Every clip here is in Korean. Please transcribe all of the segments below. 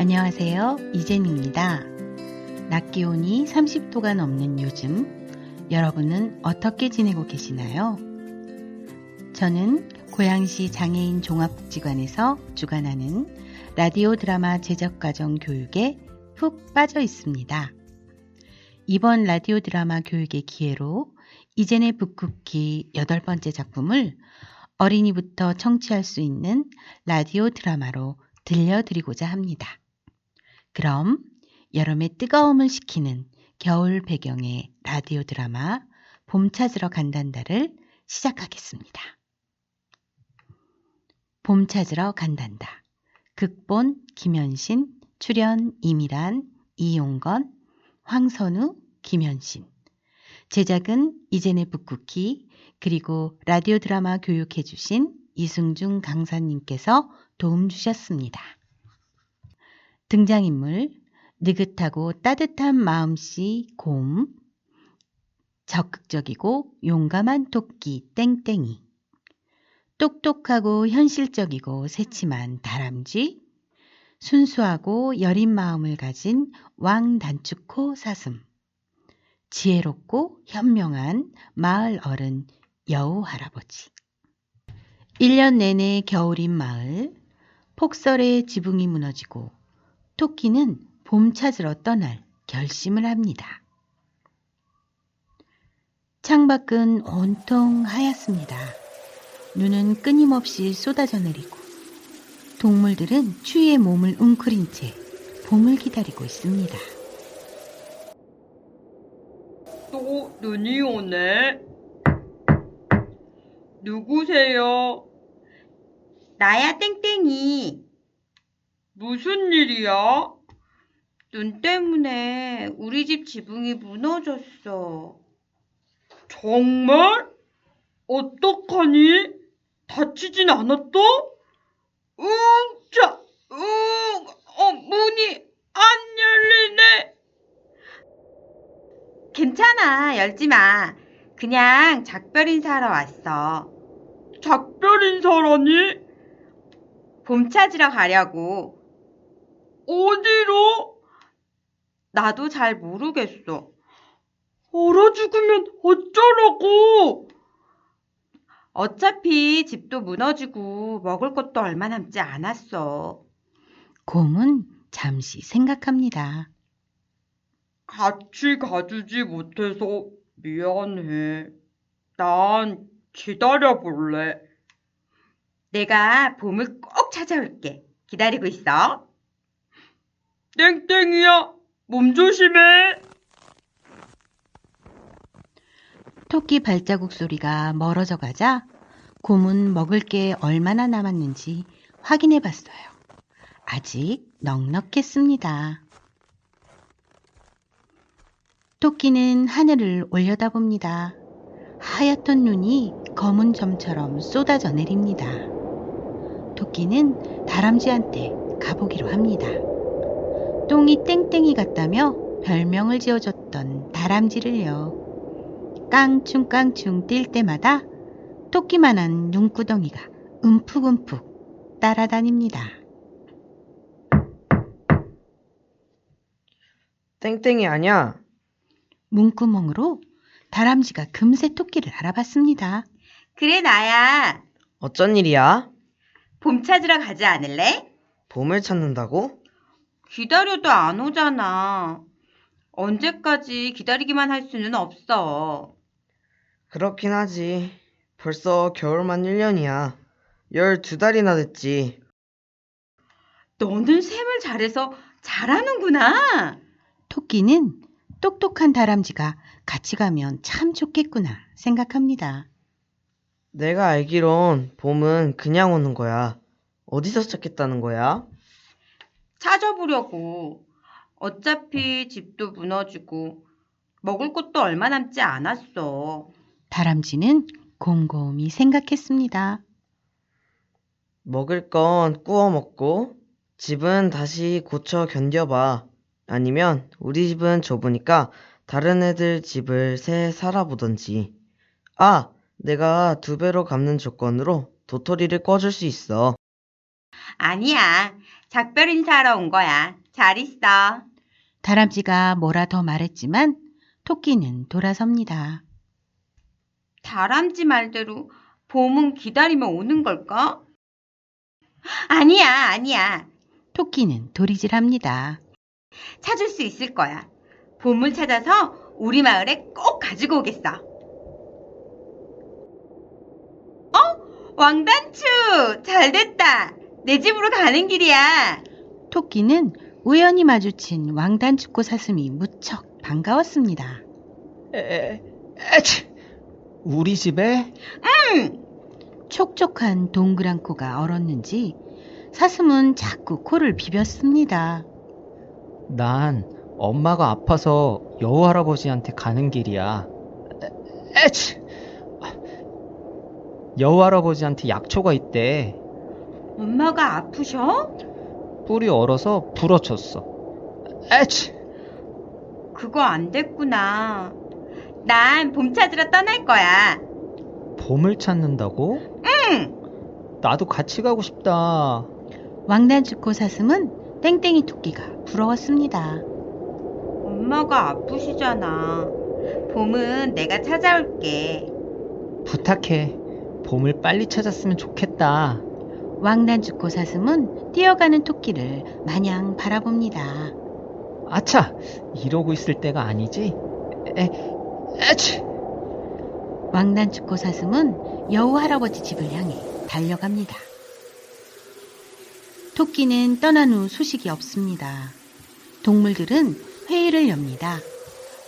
안녕하세요. 이젠입니다. 낮 기온이 30도가 넘는 요즘, 여러분은 어떻게 지내고 계시나요? 저는 고양시 장애인 종합복지관에서 주관하는 라디오 드라마 제작 과정 교육에 푹 빠져 있습니다. 이번 라디오 드라마 교육의 기회로 이젠의 북쿠키 여덟 번째 작품을 어린이부터 청취할 수 있는 라디오 드라마로 들려드리고자 합니다. 그럼 여름의 뜨거움을 식히는 겨울 배경의 라디오 드라마 봄 찾으러 간단다를 시작하겠습니다. 봄 찾으러 간단다. 극본 김현신, 출연 이미란, 이용건, 황선우, 김현신. 제작은 이젠의 북쿠키 그리고 라디오 드라마 교육해주신 이승중 강사님께서 도움 주셨습니다. 등장인물 느긋하고 따뜻한 마음씨 곰 적극적이고 용감한 토끼 땡땡이 똑똑하고 현실적이고 새침한 다람쥐 순수하고 여린 마음을 가진 왕단축코 사슴 지혜롭고 현명한 마을 어른 여우 할아버지. 1년 내내 겨울인 마을 폭설에 지붕이 무너지고 토끼는 봄 찾으러 떠날 결심을 합니다. 창밖은 온통 하얗습니다. 눈은 끊임없이 쏟아져 내리고 동물들은 추위에 몸을 웅크린 채 봄을 기다리고 있습니다. 또 눈이 오네. 누구세요? 나야 땡땡이. 무슨 일이야? 눈 때문에 우리 집 지붕이 무너졌어. 정말? 어떡하니? 다치진 않았어? 응, 자, 응, 어, 문이 안 열리네. 괜찮아, 열지 마. 그냥 작별 인사하러 왔어. 작별 인사라니? 봄 찾으러 가려고. 어디로? 나도 잘 모르겠어. 얼어 죽으면 어쩌라고? 어차피 집도 무너지고 먹을 것도 얼마 남지 않았어. 곰은 잠시 생각합니다. 같이 가주지 못해서 미안해. 난 기다려 볼래. 내가 봄을 꼭 찾아올게. 기다리고 있어. 땡땡이야, 몸 조심해. 토끼 발자국 소리가 멀어져 가자 곰은 먹을 게 얼마나 남았는지 확인해 봤어요. 아직 넉넉했습니다. 토끼는 하늘을 올려다봅니다. 하얗던 눈이 검은 점처럼 쏟아져 내립니다. 토끼는 다람쥐한테 가보기로 합니다. 똥이 땡땡이 같다며 별명을 지어줬던 다람쥐를요. 깡충깡충 뛸 때마다 토끼만한 눈구덩이가 움푹움푹 따라다닙니다. 땡땡이 아니야. 문구멍으로 다람쥐가 금세 토끼를 알아봤습니다. 그래, 나야. 어쩐 일이야? 봄 찾으러 가지 않을래? 봄을 찾는다고? 기다려도 안 오잖아. 언제까지 기다리기만 할 수는 없어. 그렇긴 하지. 벌써 겨울만 1년이야. 12달이나 됐지. 너는 셈을 잘해서 잘하는구나. 토끼는 똑똑한 다람쥐가 같이 가면 참 좋겠구나 생각합니다. 내가 알기론 봄은 그냥 오는 거야. 어디서 찾겠다는 거야? 찾아보려고. 어차피 집도 무너지고 먹을 것도 얼마 남지 않았어. 다람쥐는 곰곰이 생각했습니다. 먹을 건 구워 먹고 집은 다시 고쳐 견뎌봐. 아니면 우리 집은 좁으니까 다른 애들 집을 새 살아보던지. 아, 내가 두 배로 갚는 조건으로 도토리를 꿔줄 수 있어. 아니야. 작별 인사하러 온 거야. 잘 있어. 다람쥐가 뭐라 더 말했지만 토끼는 돌아섭니다. 다람쥐 말대로 봄은 기다리면 오는 걸까? 아니야, 아니야. 토끼는 도리질합니다. 찾을 수 있을 거야. 봄을 찾아서 우리 마을에 꼭 가지고 오겠어. 어? 왕단추! 잘 됐다. 내 집으로 가는 길이야. 토끼는 우연히 마주친 왕단축고 사슴이 무척 반가웠습니다. 에, 에치! 우리 집에? 촉촉한 동그란 코가 얼었는지 사슴은 자꾸 코를 비볐습니다. 난 엄마가 아파서 여우 할아버지한테 가는 길이야. 에, 에치! 여우 할아버지한테 약초가 있대. 엄마가 아프셔? 뿌리 얼어서 부러졌어. 에치! 그거 안 됐구나. 난 봄 찾으러 떠날 거야. 봄을 찾는다고? 응! 나도 같이 가고 싶다. 왕단축고 사슴은 땡땡이 토끼가 부러웠습니다. 엄마가 아프시잖아. 봄은 내가 찾아올게. 부탁해. 봄을 빨리 찾았으면 좋겠다. 왕단축고 사슴은 뛰어가는 토끼를 마냥 바라봅니다. 아차! 이러고 있을 때가 아니지? 에, 에치! 왕단축고 사슴은 여우 할아버지 집을 향해 달려갑니다. 토끼는 떠난 후 소식이 없습니다. 동물들은 회의를 엽니다.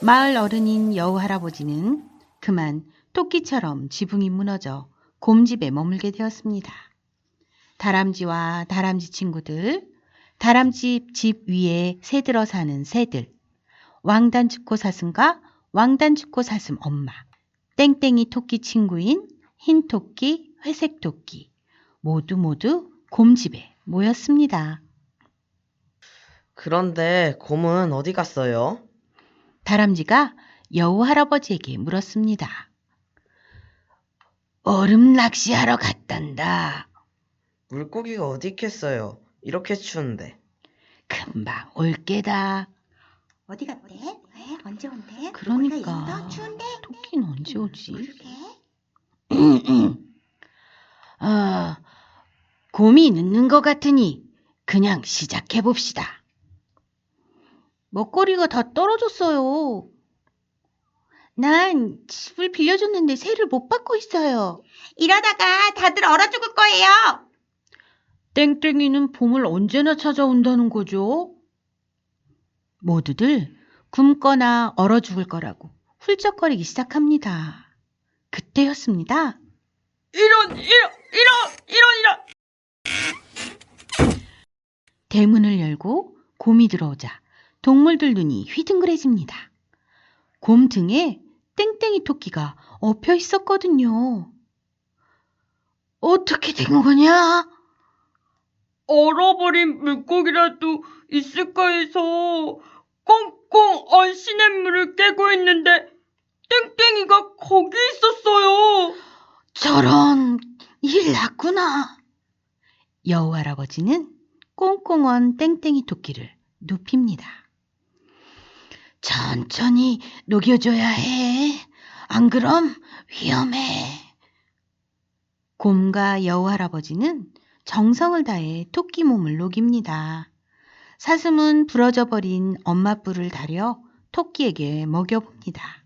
마을 어른인 여우 할아버지는 그만 토끼처럼 지붕이 무너져 곰집에 머물게 되었습니다. 다람쥐와 다람쥐 친구들, 다람쥐 집 위에 새들어 사는 새들, 왕단축고 사슴과 왕단축고 사슴 엄마, 땡땡이 토끼 친구인 흰 토끼, 회색 토끼 모두 모두 곰집에 모였습니다. 그런데 곰은 어디 갔어요? 다람쥐가 여우 할아버지에게 물었습니다. 얼음 낚시하러 갔단다. 물고기가 어디 있겠어요? 이렇게 추운데. 금방 올 게다. 어디 갔대? 왜? 언제 온대? 그러니까 추운데? 토끼는 언제 오지? 그러게. 아, 곰이 늦는 것 같으니 그냥 시작해 봅시다. 먹거리가 다 떨어졌어요. 난 집을 빌려줬는데 새를 못 받고 있어요. 이러다가 다들 얼어 죽을 거예요. 땡땡이는 봄을 언제나 찾아온다는 거죠? 모두들 굶거나 얼어 죽을 거라고 훌쩍거리기 시작합니다. 그때였습니다. 이런, 이런, 이런, 이런, 이런. 대문을 열고 곰이 들어오자 동물들 눈이 휘둥그레집니다. 곰 등에 땡땡이 토끼가 엎여 있었거든요. 어떻게 된 거냐? 얼어버린 물고기라도 있을까 해서 꽁꽁 얼씬한 물을 깨고 있는데 땡땡이가 거기 있었어요. 저런 일 났구나. 여우 할아버지는 꽁꽁언 땡땡이 토끼를 눕힙니다. 천천히 녹여줘야 해. 안 그럼 위험해. 곰과 여우 할아버지는 정성을 다해 토끼 몸을 녹입니다. 사슴은 부러져 버린 엄마 뿔을 다려 토끼에게 먹여봅니다.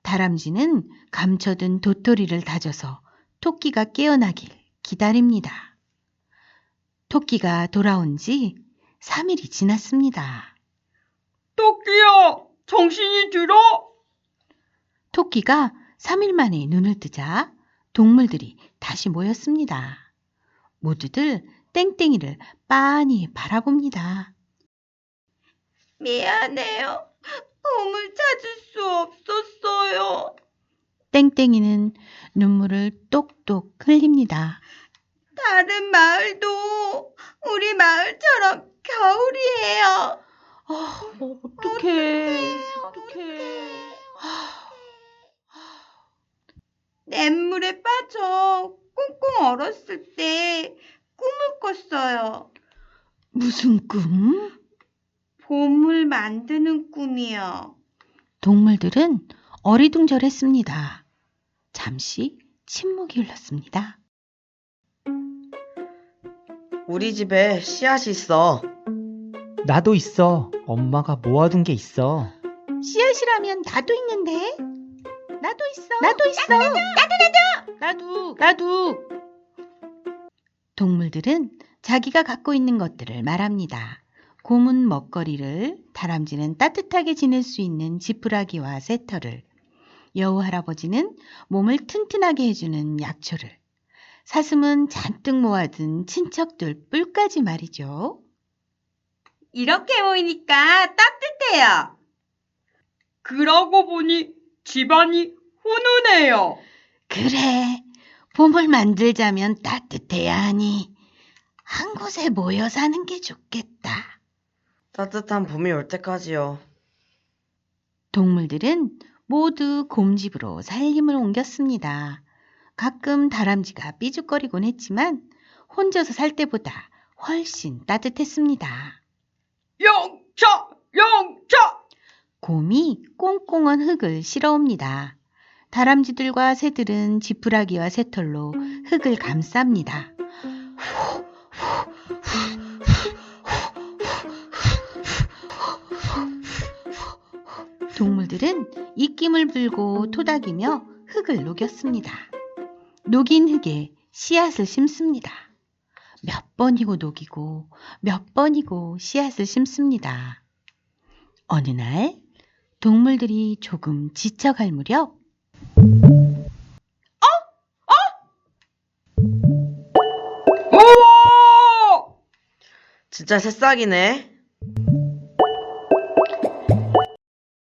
다람쥐는 감춰둔 도토리를 다져서 토끼가 깨어나길 기다립니다. 토끼가 돌아온 지 3일이 지났습니다. 토끼야, 정신이 들어? 토끼가 3일 만에 눈을 뜨자 동물들이 다시 모였습니다. 모두들 땡땡이를 빤히 바라봅니다. 미안해요. 봄을 찾을 수 없었어요. 땡땡이는 눈물을 똑똑 흘립니다. 다른 마을도 우리 마을처럼 겨울이에요. 어떡해. 어떡해. 냇물에 빠져 꽁꽁 얼었을 때 꿈을 꿨어요. 무슨 꿈? 봄을 만드는 꿈이요. 동물들은 어리둥절했습니다. 잠시 침묵이 흘렀습니다. 우리 집에 씨앗이 있어. 나도 있어. 엄마가 모아둔 게 있어. 씨앗이라면 나도 있는데. 나도 있어. 나도 있어. 나도 나도 나도. 나도 나도. 동물들은 자기가 갖고 있는 것들을 말합니다. 곰은 먹거리를, 다람쥐는 따뜻하게 지낼 수 있는 지푸라기와 새털을, 여우 할아버지는 몸을 튼튼하게 해주는 약초를, 사슴은 잔뜩 모아둔 친척들 뿔까지 말이죠. 이렇게 모이니까 따뜻해요. 그러고 보니 집안이 훈훈해요. 그래, 봄을 만들자면 따뜻해야 하니 한 곳에 모여 사는 게 좋겠다. 따뜻한 봄이 올 때까지요. 동물들은 모두 곰집으로 살림을 옮겼습니다. 가끔 다람쥐가 삐죽거리곤 했지만 혼자서 살 때보다 훨씬 따뜻했습니다. 영차! 영차! 곰이 꽁꽁한 흙을 실어옵니다. 다람쥐들과 새들은 지푸라기와 새털로 흙을 감쌉니다. 동물들은 입김을 불고 토닥이며 흙을 녹였습니다. 녹인 흙에 씨앗을 심습니다. 몇 번이고 녹이고 몇 번이고 씨앗을 심습니다. 어느 날 동물들이 조금 지쳐갈 무렵 우와! 진짜 새싹이네.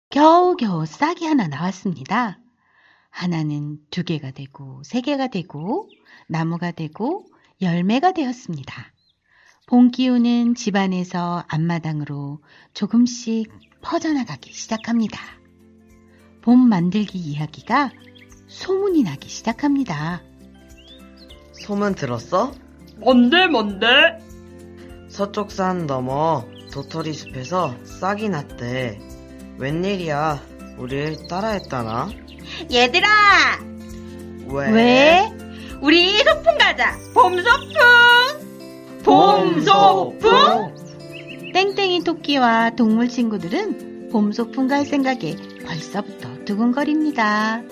겨우겨우 싹이 하나 나왔습니다. 하나는 두 개가 되고 세 개가 되고 나무가 되고 열매가 되었습니다. 봄 기운은 집안에서 앞마당으로 조금씩 퍼져나가기 시작합니다. 봄 만들기 이야기가 소문이 나기 시작합니다. 소문 들었어? 뭔데, 뭔데? 서쪽 산 넘어 도토리 숲에서 싹이 났대. 웬일이야? 우릴 따라했다나? 얘들아, 왜? 왜? 우리 소풍 가자. 봄 소풍. 봄 소풍? 땡땡이 토끼와 동물 친구들은 봄 소풍 갈 생각에 벌써부터 두근거립니다.